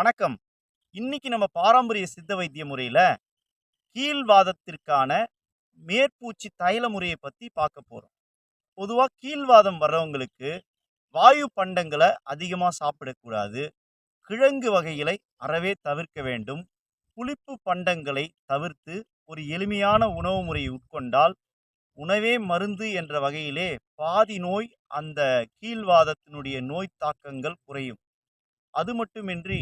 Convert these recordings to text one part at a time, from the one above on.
வணக்கம். இன்னைக்கு நம்ம பாரம்பரிய சித்த வைத்திய முறையில் கீழ்வாதத்திற்கான மேற்பூச்சி தைல முறையை பற்றி பார்க்க போகிறோம் பொதுவாக கீழ்வாதம் வர்றவங்களுக்கு வாயு பண்டங்களை அதிகமாக சாப்பிடக்கூடாது. கிழங்கு வகைகளை அறவே தவிர்க்க வேண்டும். புளிப்பு பண்டங்களை தவிர்த்து ஒரு எளிமையான உணவு முறையை உட்கொண்டால் உணவே மருந்து என்ற வகையிலே பாதி நோய் அந்த கீழ்வாதத்தினுடைய நோய் தாக்கங்கள் குறையும். அது மட்டுமின்றி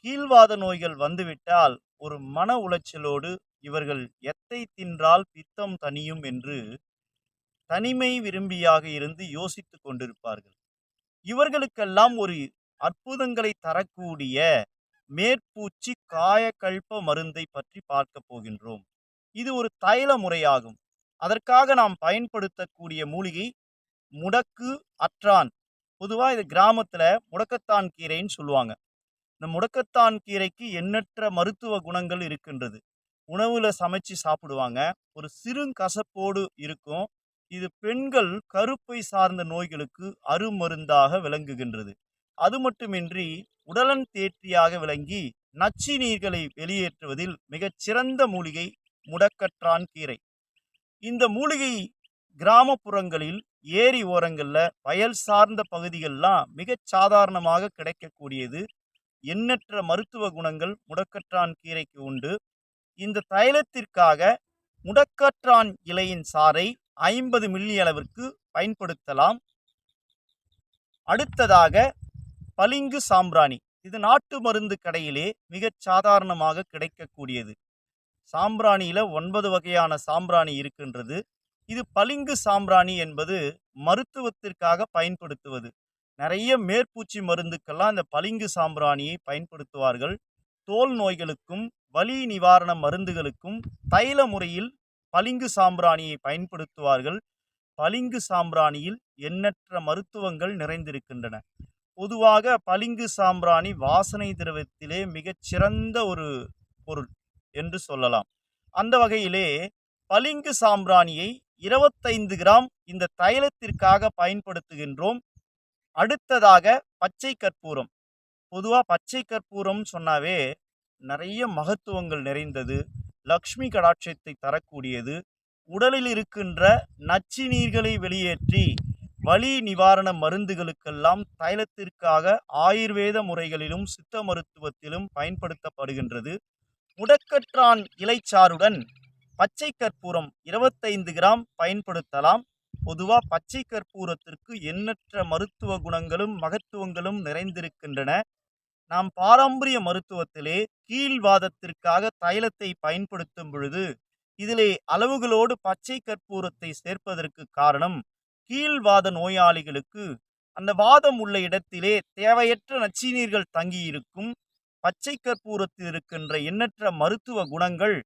கீழ்வாத நோய்கள் வந்துவிட்டால் ஒரு மன உளைச்சலோடு இவர்கள் எத்தை தின்றால் பித்தம் தனியும் என்று தனிமை விரும்பியாக இருந்து யோசித்து கொண்டிருப்பார்கள். இவர்களுக்கெல்லாம் ஒரு அற்புதங்களை தரக்கூடிய மேற்பூச்சி காயக்கல்ப மருந்தை பற்றி பார்க்க போகின்றோம். இது ஒரு தைல முறையாகும். அதற்காக நாம் பயன்படுத்தக்கூடிய மூலிகை முடக்கு அற்றான். பொதுவாக இது கிராமத்தில் முடக்கத்தான் கீரைன்னு சொல்லுவாங்க. இந்த முடக்கத்தான் கீரைக்கு எண்ணற்ற மருத்துவ குணங்கள் இருக்கின்றது. உணவில் சமைச்சு சாப்பிடுவாங்க. ஒரு சிறுங்கசப்போடு இருக்கும். இது பெண்கள் கருப்பை சார்ந்த நோய்களுக்கு அருமருந்தாக விளங்குகின்றது. அது மட்டுமின்றி உடலன் தேற்றியாக விளங்கி நச்சு நீர்களை வெளியேற்றுவதில் மிகச் சிறந்த மூலிகை முடக்கற்றான் கீரை. இந்த மூலிகை கிராமப்புறங்களில் ஏரி ஓரங்களில் வயல் சார்ந்த பகுதிகள்லாம் மிகச் சாதாரணமாக கிடைக்கக்கூடியது. எண்ணற்ற மருத்துவ குணங்கள் முடக்கற்றான் கீரைக்கு உண்டு. இந்த தைலத்திற்காக முடக்கற்றான் இலையின் சாறை ஐம்பது மில்லி அளவிற்கு பயன்படுத்தலாம். அடுத்ததாக பளிங்கு சாம்பிராணி. இது நாட்டு மருந்து கடையிலே மிகச் சாதாரணமாக கிடைக்கக்கூடியது. சாம்பிராணியில் ஒன்பது வகையான சாம்பிராணி இருக்கின்றது. இது பளிங்கு சாம்பிராணி என்பது மருத்துவத்திற்காக பயன்படுத்துவது. நிறைய மேற்பூச்சி மருந்துக்கெல்லாம் இந்த பளிங்கு சாம்பிராணியை பயன்படுத்துவார்கள். தோல் நோய்களுக்கும் வலி நிவாரண மருந்துகளுக்கும் தைல முறையில் பளிங்கு சாம்பிராணியை பயன்படுத்துவார்கள். பளிங்கு சாம்பிராணியில் எண்ணற்ற மருத்துவங்கள் நிறைந்திருக்கின்றன. பொதுவாக பளிங்கு சாம்பிராணி வாசனை திரவத்திலே மிகச் சிறந்த ஒரு பொருள் என்று சொல்லலாம். அந்த வகையிலே பளிங்கு சாம்பிராணியை இருபத்தைந்து கிராம் இந்த தைலத்திற்காக பயன்படுத்துகின்றோம். அடுத்ததாக பச்சை கற்பூரம். பொதுவாக பச்சை கற்பூரம் சொன்னாவே நிறைய மகத்துவங்கள் நிறைந்தது லக்ஷ்மி கடாட்சத்தை தரக்கூடியது. உடலில் இருக்கின்ற நச்சு நீர்களை வெளியேற்றி வலி நிவாரண மருந்துகளுக்கெல்லாம் தைலத்திற்காக ஆயுர்வேத முறைகளிலும் சித்த மருத்துவத்திலும் பயன்படுத்தப்படுகின்றது. முடக்கற்றான் இலைச்சாறுடன் பச்சை கற்பூரம் இருபத்தைந்து கிராம் பயன்படுத்தலாம். பொதுவாக பச்சை கற்பூரத்திற்கு எண்ணற்ற மருத்துவ குணங்களும் மகத்துவங்களும் நிறைந்திருக்கின்றன. நாம் பாரம்பரிய மருத்துவத்திலே கீழ்வாதத்திற்காக தைலத்தை பயன்படுத்தும் பொழுது இதிலே அளவுகளோடு பச்சை கற்பூரத்தை சேர்ப்பதற்கு காரணம் கீழ்வாத நோயாளிகளுக்கு அந்த வாதம் உள்ள இடத்திலே தேவையற்ற நச்சீநீர்கள் தங்கியிருக்கும் பச்சை கற்பூரத்தில் இருக்கின்ற எண்ணற்ற மருத்துவ குணங்கள்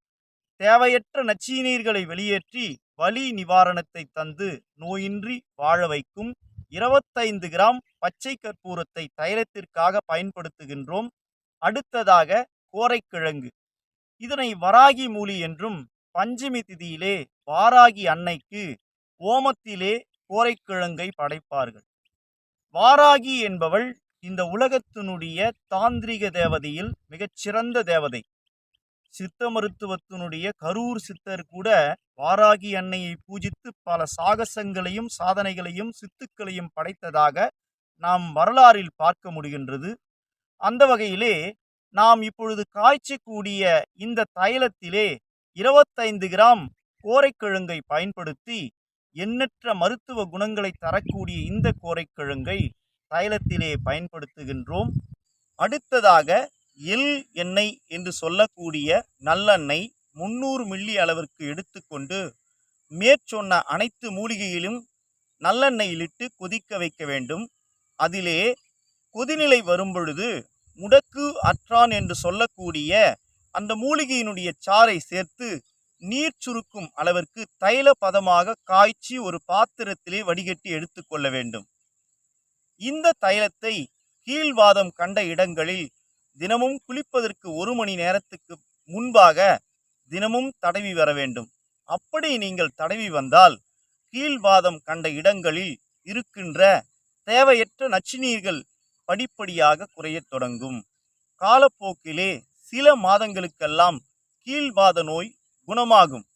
தேவையற்ற நச்சீநீர்களை வெளியேற்றி வலி நிவாரணத்தை தந்து நோயின்றி வாழ வைக்கும் இருபத்தைந்து கிராம் பச்சை கற்பூரத்தை தைலத்திற்காக பயன்படுத்துகின்றோம். அடுத்ததாக கோரைக்கிழங்கு. இதனை வராகி மூலி என்றும் பஞ்சமி திதியிலே வாராகி அன்னைக்கு ஓமத்திலே கோரைக்கிழங்கை படைப்பார்கள். வாராகி என்பவள் இந்த உலகத்தினுடைய தாந்திரிக தேவதையில் மிகச்சிறந்த தேவதை. சித்த மருத்துவத்தினுடைய கரூர் சித்தர் கூட வாராகி அன்னையை பூஜித்து பல சாகசங்களையும் சாதனைகளையும் சித்துக்களையும் படைத்ததாக நாம் வரலாறில் பார்க்க முடிகின்றது. அந்த வகையிலே நாம் இப்பொழுது காய்ச்சக்கூடிய இந்த தைலத்திலே இருபத்தைந்து கிராம் கோரைக்கிழங்கை பயன்படுத்தி எண்ணற்ற மருத்துவ குணங்களை தரக்கூடிய இந்த கோரைக்கிழங்கை தைலத்திலே பயன்படுத்துகின்றோம். அடுத்ததாக இல் எண்ணெய் என்று சொல்லக்கூடிய நல்லெண்ணெய் முந்நூறு மில்லி அளவிற்கு எடுத்துக்கொண்டு மேற்சொன்ன அனைத்து மூலிகையிலும் நல்லெண்ணெயிலிட்டு கொதிக்க வைக்க வேண்டும். அதிலே கொதிநிலை வரும்பொழுது முடக்கு அற்றான் என்று சொல்லக்கூடிய அந்த மூலிகையினுடைய சாறை சேர்த்து நீர் சுருக்கும் அளவிற்கு தைல பதமாக காய்ச்சி ஒரு பாத்திரத்திலே வடிகட்டி எடுத்துக்கொள்ள வேண்டும். இந்த தைலத்தை கீழ்வாதம் கண்ட இடங்களில் தினமும் குளிப்பதற்கு ஒரு மணி நேரத்துக்கு முன்பாக தினமும் தடவி வர வேண்டும். அப்படி நீங்கள் தடவி வந்தால் கீழ்வாதம் கண்ட இடங்களில் இருக்கின்ற தேவையற்ற நச்சுநீர்கள் படிப்படியாக குறையத் தொடங்கும். காலப்போக்கிலே சில மாதங்களுக்கெல்லாம் கீழ்வாத நோய் குணமாகும்.